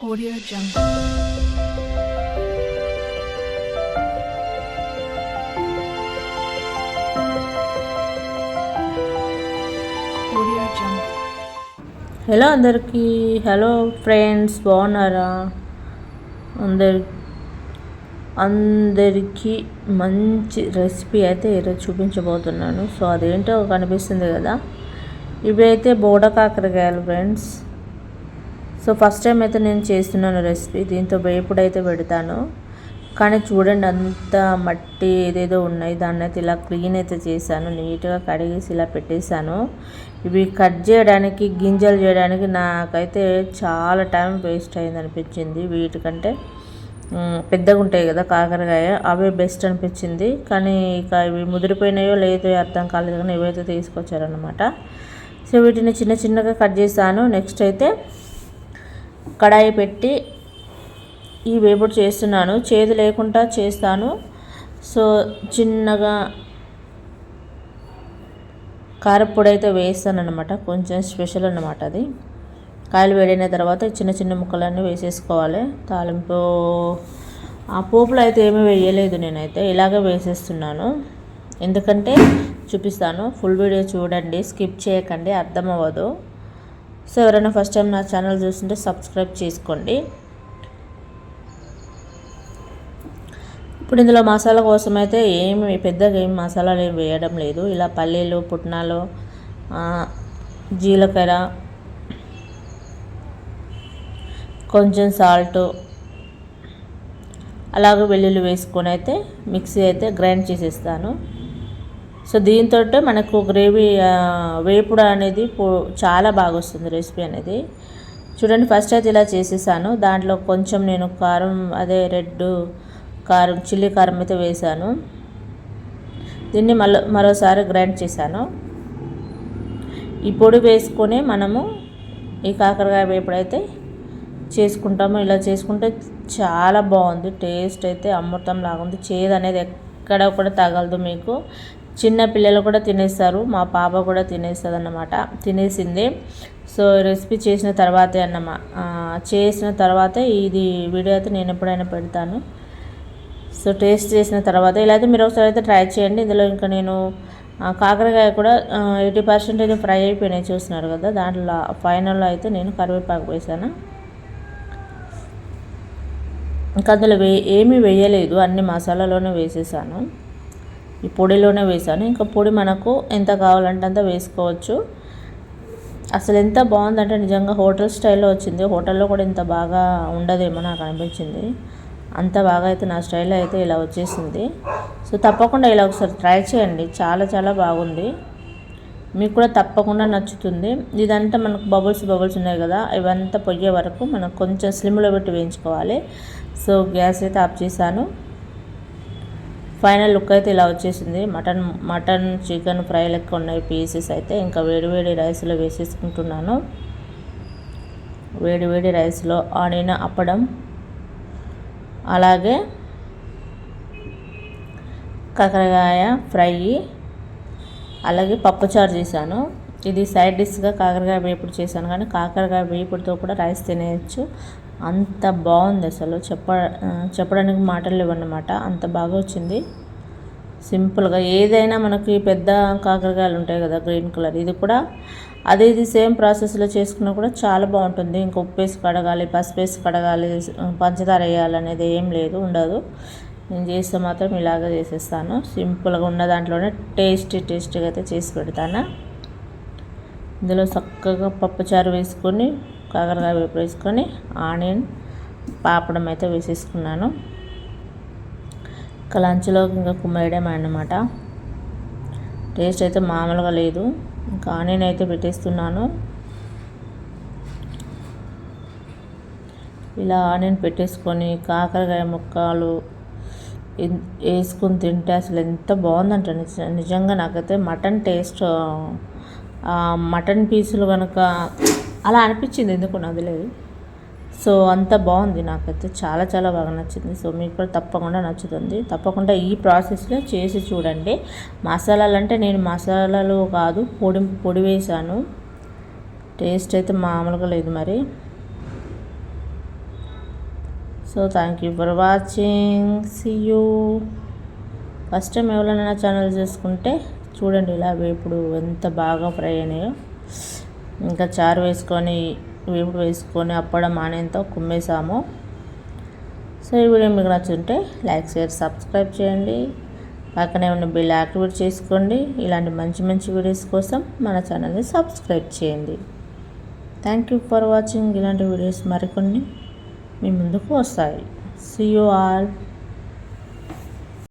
Audio Jungle. Audio Jungle. Hello అందరికీ. Hello friends బాగున్నారా? అందరి అందరికీ మంచి రెసిపీ అయితే ఈరోజు చూపించబోతున్నాను. సో అదేంటో కనిపిస్తుంది కదా. ఇవి అయితే బోడ కాకరకాయలు ఫ్రెండ్స్ సో ఫస్ట్ టైం అయితే నేను చేస్తున్నాను రెసిపీ దీంతో వేపుడు అయితే పెడతాను. కానీ చూడండి అంత మట్టి ఏదేదో ఉన్నాయి దాన్ని అయితే ఇలా క్లీన్ అయితే చేశాను నీట్గా కడిగేసి ఇలా పెట్టేశాను. ఇవి కట్ చేయడానికి గింజలు చేయడానికి నాకైతే చాలా టైం వేస్ట్ అయింది అనిపించింది. వీటికంటే పెద్దగా ఉంటాయి కదా కాకరకాయ అవే బెస్ట్ అనిపించింది. కానీ ఇక ఇవి ముదిరిపోయినాయో లేదో అర్థం కాలేదు కానీ ఇవైతే తీసుకొచ్చారనమాట సో వీటిని చిన్న చిన్నగా కట్ చేశాను. నెక్స్ట్ అయితే కడాయి పెట్టి ఈ వేపుడు చేస్తున్నాను. చేదు లేకుండా చేస్తాను. సో చిన్నగా కారపొడి అయితే వేస్తాను అనమాట కొంచెం స్పెషల్ అనమాట అది. కాయలు వేడైన తర్వాత చిన్న చిన్న ముక్కలన్నీ వేసేసుకోవాలి. తాలింపు ఆ పోపులో అయితే ఏమీ వేయలేదు నేనైతే. ఇలాగే వేసేస్తున్నాను. ఎందుకంటే చూపిస్తాను. ఫుల్ వీడియో చూడండి. స్కిప్ చేయకండి. అర్థం అవ్వదు సో ఎవరైనా ఫస్ట్ టైం నా ఛానల్ చూస్తుంటే సబ్స్క్రైబ్ చేసుకోండి. ఇప్పుడు ఇందులో మసాలా కోసం అయితే ఏమి పెద్దగా ఏం మసాలాలు ఏమి వేయడం లేదు. ఇలా పల్లీలు పుట్నాలు జీలకర్ర కొంచెం సాల్ట్ అలాగే వెల్లుల్లి వేసుకొని అయితే మిక్సీ అయితే గ్రైండ్ చేసేస్తాను. సో దీంతో మనకు గ్రేవీ వేపుడు అనేది చాలా బాగా వస్తుంది రెసిపీ అనేది. చూడండి ఫస్ట్ అయితే ఇలా చేసేసాను. దాంట్లో కొంచెం నేను కారం అదే రెడ్ కారం చిల్లీ కారం అయితే వేసాను. దీన్ని మళ్ళీ మరోసారి గ్రైండ్ చేశాను. ఈ పొడి వేసుకొని మనము ఈ కాకరకాయ వేపుడైతే చేసుకుంటాము. ఇలా చేసుకుంటే చాలా బాగుంది. టేస్ట్ అయితే అమృతం లాగా ఉంది చేదు అనేది ఎక్కడ కూడా తగలదు మీకు. చిన్న పిల్లలు కూడా తినేస్తారు మా పాప కూడా తినేస్తుంది అన్నమాట తినేసింది. సో రెసిపీ చేసిన తర్వాతే అన్నమా చేసిన తర్వాతే ఇది వీడియో అయితే నేను ఎప్పుడైనా పెడతాను. సో టేస్ట్ చేసిన తర్వాత. ఇలా అయితే మీరు ఒకసారి అయితే ట్రై చేయండి. ఇందులో ఇంకా నేను కాకరకాయ కూడా ఎయిటీ పర్సెంట్ అయితే ఫ్రై అయిపోయినాయి చూస్తున్నారు కదా. దాంట్లో ఫైనల్లో అయితే నేను కరివేపాకు వేసాను ఇంకా అందులో వే ఏమీ వేయలేదు. అన్ని మసాలాలోనే వేసేసాను. ఈ పొడిలోనే వేసాను ఇంకా పొడి మనకు ఎంత కావాలంటే అంత వేసుకోవచ్చు. అసలు ఎంత బాగుందంటే నిజంగా హోటల్ స్టైల్లో వచ్చింది. హోటల్లో కూడా ఇంత బాగా ఉండదేమో నాకు అనిపించింది. అంత బాగా అయితే నా స్టైల్ అయితే ఇలా వచ్చేసింది. సో తప్పకుండా ఇలా ఒకసారి ట్రై చేయండి. చాలా చాలా బాగుంది. మీకు కూడా తప్పకుండా నచ్చుతుంది. ఇదంతా మనకు బబుల్స్ బబుల్స్ ఉన్నాయి కదా. ఇవంతా పొయ్యే వరకు మనం కొంచెం స్లిమ్లో పెట్టి వేయించుకోవాలి. సో గ్యాస్ అయితే ఆఫ్ చేశాను. ఫైనల్ లుక్ అయితే ఇలా వచ్చేసింది. మటన్ మటన్ చికెన్ ఫ్రై లెక్క ఉన్నాయి పీసెస్ అయితే. ఇంకా వేడివేడి రైస్లో వేసేసుకుంటున్నాను. వేడివేడి రైస్లో ఆడిన అప్పడం అలాగే కాకరకాయ ఫ్రై అలాగే పప్పుచారు చేశాను. ఇది సైడ్ డిష్గా కాకరకాయ వేపుడు చేశాను. కానీ కాకరకాయ వేపుడుతో కూడా రైస్ తినేయచ్చు. అంత బాగుంది అసలు. చెప్ప చెప్పడానికి మాటలు లేవన్నమాట. అంత బాగా వచ్చింది. సింపుల్గా ఏదైనా మనకి పెద్ద కాకరకాయలు ఉంటాయి కదా గ్రీన్ కలర్. ఇది కూడా అదే ఇది సేమ్ ప్రాసెస్లో చేసుకున్నా కూడా చాలా బాగుంటుంది. ఇంకా ఉప్పు వేసి కడగాలి పసుపు వేసి కడగాలి పంచదార వేయాలి అనేది ఏం లేదు ఉండదు. నేను చేస్తే మాత్రం ఇలాగ చేసేస్తాను. సింపుల్గా ఉన్న దాంట్లోనే టేస్టీ టేస్టీగా అయితే చేసి పెడతాను. ఇందులో చక్కగా పప్పుచారు వేసుకొని కాకరకాయ వేపు వేసుకొని ఆనియన్ పాపడం అయితే వేసేసుకున్నాను. ఇంకా లంచ్లో ఇంకా కుమ్మేయడం అన్నమాట. టేస్ట్ అయితే మామూలుగా లేదు. ఇంకా ఆనియన్ అయితే పెట్టేస్తున్నాను. ఇలా ఆనియన్ పెట్టేసుకొని కాకరకాయ ముక్కలు వేసుకుని వేసుకొని తింటే అసలు ఎంత బాగుందంట. నిజంగా నాకైతే మటన్ టేస్ట్ మటన్ పీసులు కనుక అలా అనిపించింది ఎందుకు నదిలేదు సో అంత బాగుంది. నాకైతే చాలా చాలా బాగా నచ్చింది. సో మీకు కూడా తప్పకుండా నచ్చుతుంది. తప్పకుండా ఈ ప్రాసెస్లో చేసి చూడండి. మసాలాలు అంటే నేను మసాలాలు కాదు పొడి పొడి వేసాను టేస్ట్ అయితే మామూలుగా లేదు మరి. So thank you for watching see you first time ఎవరైనా ఛానల్ చూసుకుంటే చూడండి ఇలా ఇప్పుడు ఎంత బాగా ఫ్రై అయినాయో. ఇంకా చారు వేసుకొని వేపుడు వేసుకొని అప్పడం ఆనేంతో కుమ్మేసాము సో ఈ వీడియో మీకు నచ్చుంటే లైక్ షేర్ సబ్స్క్రైబ్ చేయండి. పక్కనే ఉన్న బిల్ యాక్టివేట్ చేసుకోండి. ఇలాంటి మంచి మంచి వీడియోస్ కోసం మన ఛానల్ని సబ్స్క్రైబ్ చేయండి. Thank you for watching. ఇలాంటి వీడియోస్ మరికొన్ని మీ ముందుకు వస్తాయి. See you all